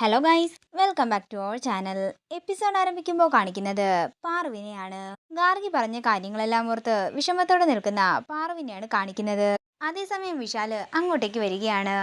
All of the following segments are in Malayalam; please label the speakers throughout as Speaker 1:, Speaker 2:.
Speaker 1: Hello guys welcome back to our channel episode ആരംഭിക്കുമ്പോൾ കാണിക്കുന്നത് പാർവിനെയാണ്. ഗാർഗി പറഞ്ഞ കാര്യങ്ങളെല്ലാം ഓർത്ത് വിഷമത്തോടെ നിൽക്കുന്ന പാർവിനെയാണ് കാണിക്കുന്നത്. അതേസമയം വിശാൽ അങ്ങോട്ടേക്ക് വരികയാണ്.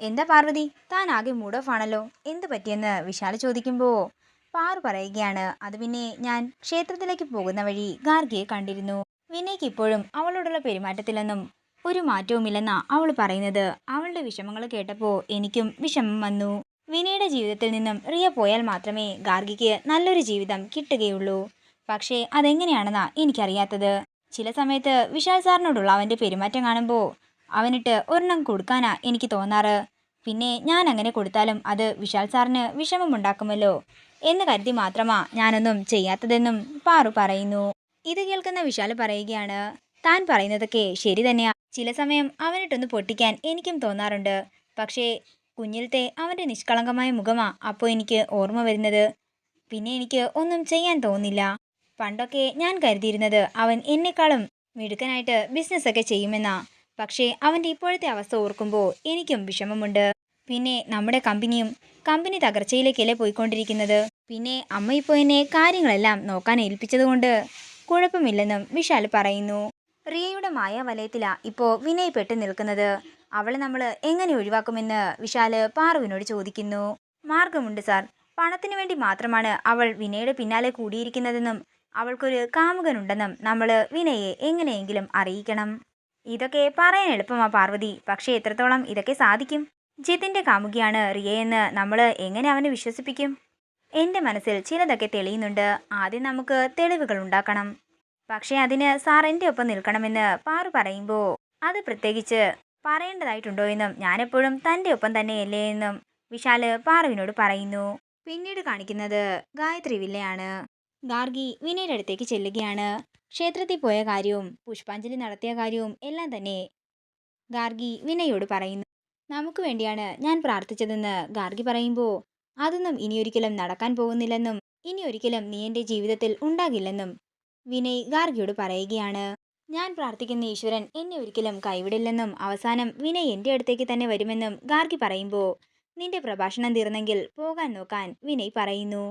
Speaker 1: എന്താ പാർവതി? താൻ ആകെ മൂഡ് ഓഫ് ആണല്ലോ. എന്ത് പറ്റിയെന്ന്? വിശാൽ ചോദിക്കുമ്പോൾ പാറു പറയുകയാണ്. അത് പിന്നെ ഞാൻ ക്ഷേത്രത്തിലേക്ക് പോകുന്ന വഴി ഗാർഗിയെ കണ്ടിരുന്നു. വിനയ്ക്ക് ഇപ്പോഴും അവളോടുള്ള പെരുമാറ്റത്തിലൊന്നും ഒരു മാറ്റവുമില്ലെന്നാ അവൾ പറയുന്നത്. അവളുടെ വിഷമങ്ങൾ കേട്ടപ്പോൾ എനിക്കും വിഷമം വന്നു. വിനയുടെ ജീവിതത്തിൽ നിന്നും റിയ പോയാൽ മാത്രമേ ഗാർഗിക്ക് നല്ലൊരു ജീവിതം കിട്ടുകയുള്ളൂ. പക്ഷേ അതെങ്ങനെയാണെന്നാ എനിക്കറിയാത്തത്. ചില സമയത്ത് വിശാൽ സാറിനോടുള്ള അവന്റെ പെരുമാറ്റം കാണുമ്പോൾ അവനിട്ട് ഒരെണ്ണം കൊടുക്കാനാ എനിക്ക് തോന്നാറ്. പിന്നെ ഞാൻ അങ്ങനെ കൊടുത്താലും അത് വിശാൽ സാറിന് വിഷമമുണ്ടാക്കുമല്ലോ എന്ന് കരുതി മാത്രമാ ഞാനൊന്നും ചെയ്യാത്തതെന്നും പാറു പറയുന്നു. ഇത് കേൾക്കുന്ന വിശാൽ പറയുകയാണ് താൻ പറയുന്നതൊക്കെ ശരി തന്നെയാ. ചില സമയം അവനിട്ടൊന്ന് പൊട്ടിക്കാൻ എനിക്കും തോന്നാറുണ്ട്. പക്ഷേ കുഞ്ഞിലത്തെ അവന്റെ നിഷ്കളങ്കമായ മുഖമാ അപ്പോൾ എനിക്ക് ഓർമ്മ വരുന്നത്. പിന്നെ എനിക്ക് ഒന്നും ചെയ്യാൻ തോന്നില്ല. പണ്ടൊക്കെ ഞാൻ കരുതിയിരുന്നത് അവൻ എന്നെക്കാളും മിടുക്കനായിട്ട് ബിസിനസ്സൊക്കെ ചെയ്യുമെന്നാ. പക്ഷേ അവന്റെ ഇപ്പോഴത്തെ അവസ്ഥ ഓർക്കുമ്പോൾ എനിക്കും വിഷമമുണ്ട്. പിന്നെ നമ്മുടെ കമ്പനിയും കമ്പനി തകർച്ചയിലേക്കല്ലേ പോയിക്കൊണ്ടിരിക്കുന്നത്? പിന്നെ അമ്മ ഇപ്പോൾ എന്നെ കാര്യങ്ങളെല്ലാം നോക്കാൻ ഏൽപ്പിച്ചതുകൊണ്ട് കുഴപ്പമില്ലെന്നും വിശാൽ പറയുന്നു. റിയയുടെ മായാവലയത്തിലാണ് ഇപ്പോൾ വിനയ് പെട്ട് നിൽക്കുന്നത്. അവളെ നമ്മൾ എങ്ങനെ ഒഴിവാക്കുമെന്ന് വിശാൽ പാറുവിനോട് ചോദിക്കുന്നു. മാർഗമുണ്ട് സാർ. പണത്തിനു വേണ്ടി മാത്രമാണ് അവൾ വിനയുടെ പിന്നാലെ കൂടിയിരിക്കുന്നതെന്നും അവൾക്കൊരു കാമുകനുണ്ടെന്നും നമ്മൾ വിനയെ എങ്ങനെയെങ്കിലും അറിയിക്കണം. ഇതൊക്കെ പറയാൻ എളുപ്പമാ പാർവതി. പക്ഷേ എത്രത്തോളം ഇതൊക്കെ സാധിക്കും? ജിതിന്റെ കാമുകിയാണ് റിയയെന്ന് നമ്മൾ എങ്ങനെ അവനെ വിശ്വസിപ്പിക്കും? എന്റെ മനസ്സിൽ ചിലതൊക്കെ തെളിയുന്നുണ്ട്. ആദ്യം നമുക്ക് തെളിവുകൾ ഉണ്ടാക്കണം. പക്ഷേ അതിന് സാർ എന്റെ ഒപ്പം നിൽക്കണമെന്ന് പാറു പറയുമ്പോൾ അത് പ്രത്യേകിച്ച് പറയേണ്ടതായിട്ടുണ്ടോ എന്നും ഞാനെപ്പോഴും തന്റെ ഒപ്പം തന്നെയല്ലേ എന്നും വിശാൽ പാറുവിനോട് പറയുന്നു. പിന്നീട് കാണിക്കുന്നത് ഗായത്രി വില്ലയാണ്. ഗാർഗി വിനയുടെ അടുത്തേക്ക് ചെല്ലുകയാണ്. ക്ഷേത്രത്തിൽ പോയ കാര്യവും പുഷ്പാഞ്ജലി നടത്തിയ കാര്യവും എല്ലാം തന്നെ ഗാർഗി വിനയോട് പറയുന്നു. നമുക്ക് വേണ്ടിയാണ് ഞാൻ പ്രാർത്ഥിച്ചതെന്ന് ഗാർഗി പറയുമ്പോൾ അതൊന്നും ഇനിയൊരിക്കലും നടക്കാൻ പോകുന്നില്ലെന്നും ഇനി ഒരിക്കലും നീ എന്റെ ജീവിതത്തിൽ ഉണ്ടാകില്ലെന്നും വിനയ് ഗാർഗിയോട് പറയുകയാണ്. ഞാൻ പ്രാർത്ഥിക്കുന്ന ഈശ്വരൻ എന്നെ ഒരിക്കലും കൈവിടില്ലെന്നും അവസാനം വിനയ് എന്റെ അടുത്തേക്ക് തന്നെ വരുമെന്നും ഗാർഗി പറയുമ്പോൾ നിന്റെ പ്രഭാഷണം തീർന്നെങ്കിൽ പോകാൻ നോക്കാൻ വിനയ് പറയുന്നു.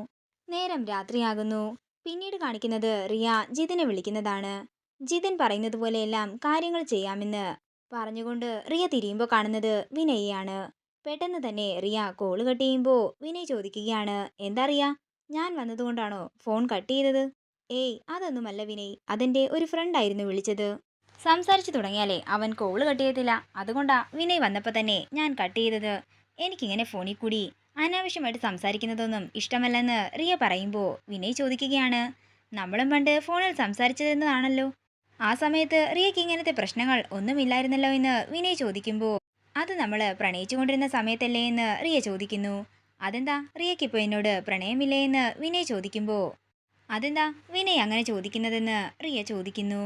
Speaker 1: നേരം രാത്രിയാകുന്നു. പിന്നീട് കാണിക്കുന്നത് റിയ ജിതിനെ വിളിക്കുന്നതാണ്. ജിതിൻ പറയുന്നത് പോലെയെല്ലാം കാര്യങ്ങൾ ചെയ്യാമെന്ന് പറഞ്ഞുകൊണ്ട് റിയ തിരിയുമ്പോൾ കാണുന്നത് വിനയെയാണ്. പെട്ടെന്ന് തന്നെ റിയ കോൾ കട്ട് ചെയ്യുമ്പോൾ വിനയ് ചോദിക്കുകയാണ് എന്താ റിയ? ഞാൻ വന്നതുകൊണ്ടാണോ ഫോൺ കട്ട് ചെയ്തത്? ഏയ് അതൊന്നുമല്ല വിനയ്. അതെന്റെ ഒരു ഫ്രണ്ടായിരുന്നു വിളിച്ചത്. സംസാരിച്ചു തുടങ്ങിയാലേ അവൻ കോൾ കട്ട് ചെയ്തില്ല അതുകൊണ്ടാ വിനയ് വന്നപ്പോൾ തന്നെ ഞാൻ കട്ട് ചെയ്തത്. എനിക്കിങ്ങനെ ഫോണിൽ കൂടി അനാവശ്യമായിട്ട് സംസാരിക്കുന്നതൊന്നും ഇഷ്ടമല്ലെന്ന് റിയ പറയുമ്പോൾ വിനയ് ചോദിക്കുകയാണ്. നമ്മളും പണ്ട് ഫോണിൽ സംസാരിച്ചതെന്നതാണല്ലോ ആ സമയത്ത് റിയയ്ക്ക് ഇങ്ങനത്തെ പ്രശ്നങ്ങൾ ഒന്നുമില്ലായിരുന്നല്ലോ എന്ന് വിനയ് ചോദിക്കുമ്പോൾ അത് നമ്മൾ പ്രണയിച്ചുകൊണ്ടിരുന്ന സമയത്തല്ലേ എന്ന് റിയ ചോദിക്കുന്നു. അതെന്താ? റിയയ്ക്കിപ്പോൾ എന്നോട് പ്രണയമില്ലേ എന്ന് വിനയ് ചോദിക്കുമ്പോൾ അതെന്താ? വിനയ് അങ്ങനെ ചോദിക്കുന്നതെന്ന് റിയ ചോദിക്കുന്നു.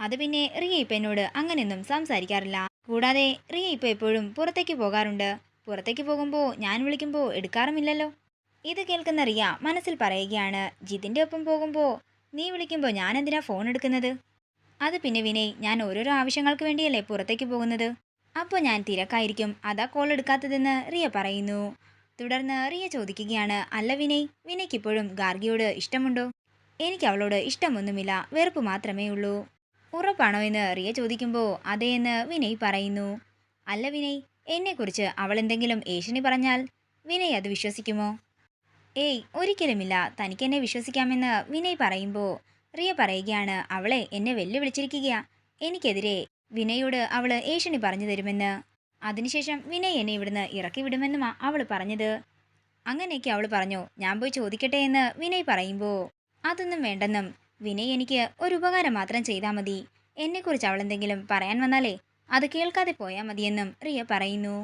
Speaker 1: അത് പിന്നെ റിയ ഇപ്പം എന്നോട് അങ്ങനെയൊന്നും സംസാരിക്കാറില്ല. കൂടാതെ റിയ ഇപ്പോൾ എപ്പോഴും പുറത്തേക്ക് പോകാറുണ്ട്. പുറത്തേക്ക് പോകുമ്പോൾ ഞാൻ വിളിക്കുമ്പോൾ എടുക്കാറുമില്ലല്ലോ. ഇത് കേൾക്കുന്ന റിയ മനസ്സിൽ പറയുകയാണ് ജിതിന്റെ ഒപ്പം പോകുമ്പോൾ നീ വിളിക്കുമ്പോൾ ഞാൻ എന്തിനാ ഫോൺ എടുക്കുന്നത്? അത് പിന്നെ വിനയ് ഞാൻ ഓരോരോ ആവശ്യങ്ങൾക്ക് വേണ്ടിയല്ലേ പുറത്തേക്ക് പോകുന്നത്? അപ്പോൾ ഞാൻ തിരക്കായിരിക്കും. അതാ കോൾ എടുക്കാത്തതെന്ന് റിയ പറയുന്നു. തുടർന്ന് റിയ ചോദിക്കുകയാണ് അല്ല വിനയ് വിനയ്ക്ക് ഇപ്പോഴും ഗാർഗിയോട് ഇഷ്ടമുണ്ടോ? എനിക്ക് അവളോട് ഇഷ്ടമൊന്നുമില്ല. വെറുപ്പ് മാത്രമേ ഉള്ളൂ. ഉറപ്പാണോ എന്ന് റിയ ചോദിക്കുമ്പോൾ അതേ എന്ന് വിനയ് പറയുന്നു. അല്ല വിനയ് എന്നെക്കുറിച്ച് അവൾ എന്തെങ്കിലും ഏഷ്യനി പറഞ്ഞാൽ വിനയ് അത് വിശ്വസിക്കുമോ? ഏയ് ഒരിക്കലുമില്ല. തനിക്കെന്നെ വിശ്വസിക്കാമെന്ന് വിനയ് പറയുമ്പോൾ റിയ പറയുകയാണ് അവളെ എന്നെ വെല്ലുവിളിച്ചിരിക്കുക എനിക്കെതിരെ വിനയോട് അവൾ ഏഷ്യനി പറഞ്ഞു തരുമെന്ന്. അതിനുശേഷം വിനയ് എന്നെ ഇവിടുന്ന് ഇറക്കി വിടുമെന്നുമാ അവൾ പറഞ്ഞത്. അങ്ങനെയൊക്കെ അവൾ പറഞ്ഞു. ഞാൻ പോയി ചോദിക്കട്ടെ എന്ന് വിനയ് പറയുമ്പോൾ അതൊന്നും വേണ്ടെന്നും. വിനയ് എനിക്ക് ഒരു ഉപകാരം മാത്രം ചെയ്താൽ മതി. എന്നെക്കുറിച്ച് അവൾ എന്തെങ്കിലും പറയാൻ വന്നാലേ അത് കേൾക്കാതെ പോയാൽ മതിയെന്നും റിയ പറയുന്നു.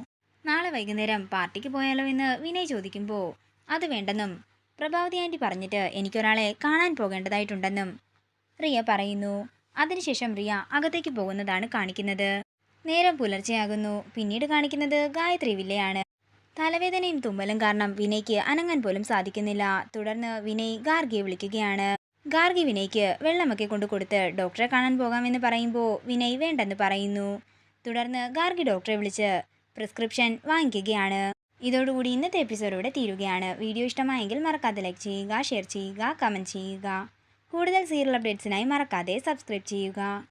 Speaker 1: നാളെ വൈകുന്നേരം പാർട്ടിക്ക് പോയാലോ എന്ന് വിനയ് ചോദിക്കുമ്പോൾ അത് വേണ്ടെന്നും പ്രഭാവതി ആന്റി പറഞ്ഞിട്ട് എനിക്കൊരാളെ കാണാൻ പോകേണ്ടതായിട്ടുണ്ടെന്നും റിയ പറയുന്നു. അതിനുശേഷം റിയ അകത്തേക്ക് പോകുന്നതാണ് കാണിക്കുന്നത്. നേരം പുലർച്ചെയാകുന്നു. പിന്നീട് കാണിക്കുന്നത് ഗായത്രി വില്ലയാണ്. തലവേദനയും തുമ്മലും കാരണം വിനയ്ക്ക് അനങ്ങാൻ പോലും സാധിക്കുന്നില്ല. തുടർന്ന് വിനയ് ഗാർഗിയെ വിളിക്കുകയാണ്. ഗാർഗി വിനയ്ക്ക് വെള്ളമൊക്കെ കൊണ്ടു കൊടുത്ത് ഡോക്ടറെ കാണാൻ പോകാമെന്ന് പറയുമ്പോൾ വിനയ് വേണ്ടെന്ന് പറയുന്നു. തുടർന്ന് ഗാർഗി ഡോക്ടറെ വിളിച്ച് പ്രിസ്ക്രിപ്ഷൻ വാങ്ങിക്കുകയാണ്. ഇതോടുകൂടി ഇന്നത്തെ എപ്പിസോഡ് ഇവിടെ തീരുകയാണ്. വീഡിയോ ഇഷ്ടമായെങ്കിൽ മറക്കാതെ ലൈക്ക് ചെയ്യുക ഷെയർ ചെയ്യുക കമന്റ് ചെയ്യുക. കൂടുതൽ സീരിയൽ അപ്ഡേറ്റ്സിനായി മറക്കാതെ സബ്സ്ക്രൈബ് ചെയ്യുക.